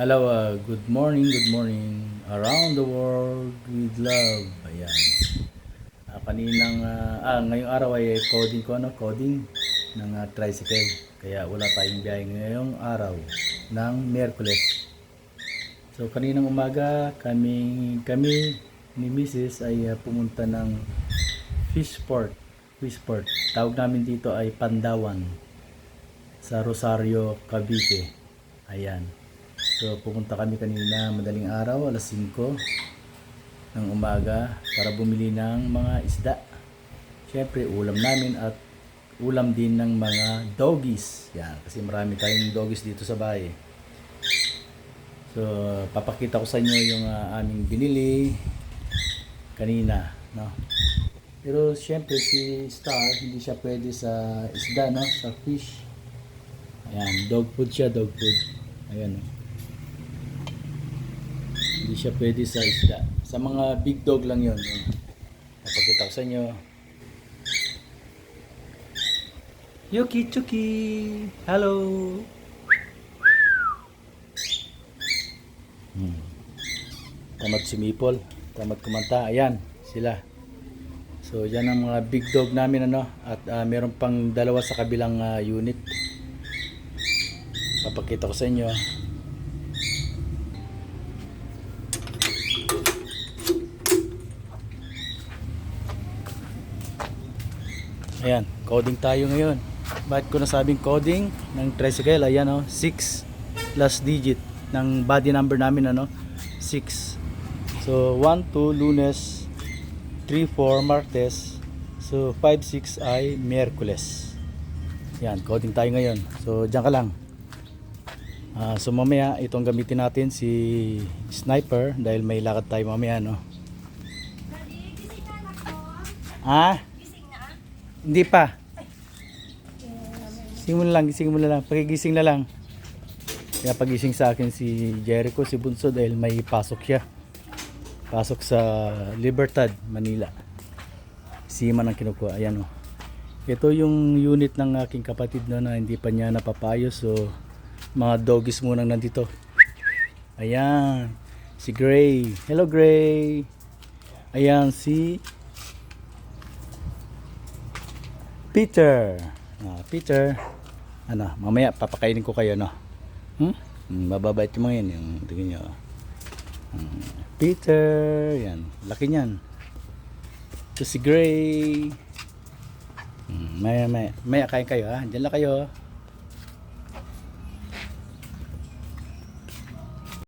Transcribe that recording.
Hello, uh, good morning, good morning. Around the world with love. Ayan. Ah, kaninang, ah, ah, ngayong araw ay coding ko, ano, coding ng ah, tricycle. Kaya wala tayong biyahe ngayong araw ng Merkules. So, kaninang umaga, kami, kami ni Mrs. ay ah, pumunta ng Fishport. Fishport. Tawag namin dito ay Pandawan sa Rosario, Cavite. Ayan. So pumunta kami kanina madaling araw, alas 5 ng umaga para bumili ng mga isda. Siyempre ulam namin at ulam din ng mga doggies. Yan, kasi marami tayong doggies dito sa bahay. So papakita ko sa inyo yung ah, aming binili kanina, no. Pero siyempre si Star hindi siya pwede sa isda, no, sa fish. Ayan, dog food siya, dog food. Ayan. oh. Hindi siya pwede sa isda. Sa mga big dog lang yon. Napakita ko sa inyo. Yuki Chuki! Hello! Hmm. Tamad sumipol. Tamad kumanta. Ayan, sila. So, yan ang mga big dog namin ano. At ah, meron pang dalawa sa kabilang ah, unit. Papakita ko sa inyo. Ayan, coding tayo ngayon. Bakit ko nasabing coding ng tricycle? Ayan o, 6 last digit ng body number namin ano, 6. So 1, 2, lunes, 3, 4, martes, so 5, 6 ay miyerkules. Yan, coding tayo ngayon. So diyan ka lang. Ah, so mamaya itong gamitin natin si sniper dahil may lakad tayo mamaya no. Daddy, ko. Ah? Hindi pa. Gising mo na lang, gising mo na lang. Pagigising na lang. Kaya pagising sa akin si Jericho, si Bunso dahil may pasok siya. Pasok sa Libertad, Manila. Sima ng kinukuha. Ayan o. Ito yung unit ng aking kapatid na, na hindi pa niya napapayos. So, mga doggies munang nandito. Ayan. Si Gray. Hello Gray. Ayan si Peter. Ah, Peter. Ano, mamaya papakainin ko kayo, no? Hmm? Hmm, mababait mga yan. Yung, tingin nyo. Hmm, Peter. Yan. Laki niyan. Ito si Gray. Hmm, maya, maya. Maya kain kayo, ha? Diyan lang kayo.